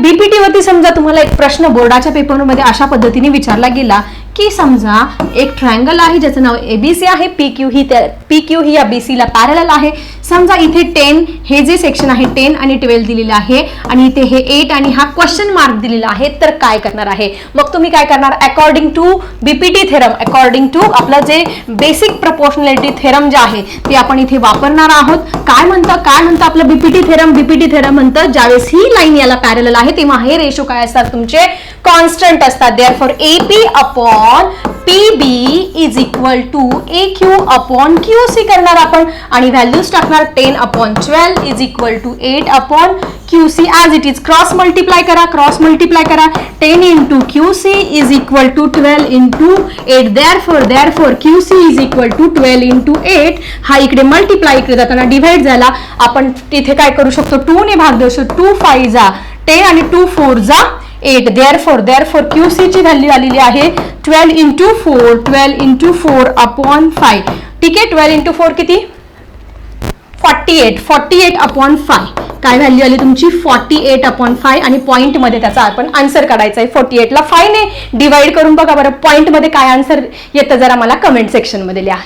BPT वरती समजा तुम्हाला एक प्रश्न बोर्डाच्या पेपरमध्ये अशा पद्धतीने विचारला गेला की समजा एक ट्रायंगल आहे ज्याचं नाव एबीसी आहे पी क्यू ही त्या पी क्यू ही या BC ला पॅरल आहे. समजा इथे टेन हे जे सेक्शन आहे टेन आणि ट्वेल्व दिलेलं आहे आणि इथे हे एट आणि हा क्वेश्चन मार्क दिलेला आहे तर काय करणार आहे? मग तुम्ही काय करणार? According to BPT theorem according to आपलं जे बेसिक प्रपोर्शनॅलिटी थेरम जे आहे ते आपण इथे वापरणार आहोत. काय म्हणतं? काय म्हणतं आपलं बीपीटी थेरम बीपीटी थेरम म्हणतं ज्यावेळेस ही लाईन याला पॅरेल आहे तेव्हा हे रेशो काय असतात? तुमचे कॉन्स्टंट असतात. Therefore A P upon P B is equal to A Q upon Q C करणार आपण. आणि व्हॅल्यूज टाकणार ten upon twelve is equal to eight upon Q C as it is cross multiply करा cross multiply करा. Ten into Q C is equal to twelve into eight therefore therefore Q C is equal to twelve into eight हा इकडे multiply इकडे जाताना divide झाला. आपण तिथे काय करू शकतो? टूने भाग देऊ शकतो. टू फाय जा. टेन आणि टू फोर जा. Eight therefore therefore Q C ची व्हॅल्यू आलेली आहे twelve into four twelve into four upon five ठीक? आहे ट्वेल्व इंटू फोर किती? Forty eight forty eight upon five काय व्हॅल्यू आली तुमची? फॉर्टी एट अपॉन फाय आणि पॉईंटमध्ये त्याचा आपण आन्सर काढायचा आहे फोर्टी एटला फायने डिवाइड करून बघा बरं पॉईंटमध्ये काय आन्सर येतं जरा मला कमेंट सेक्शनमध्ये लिहा.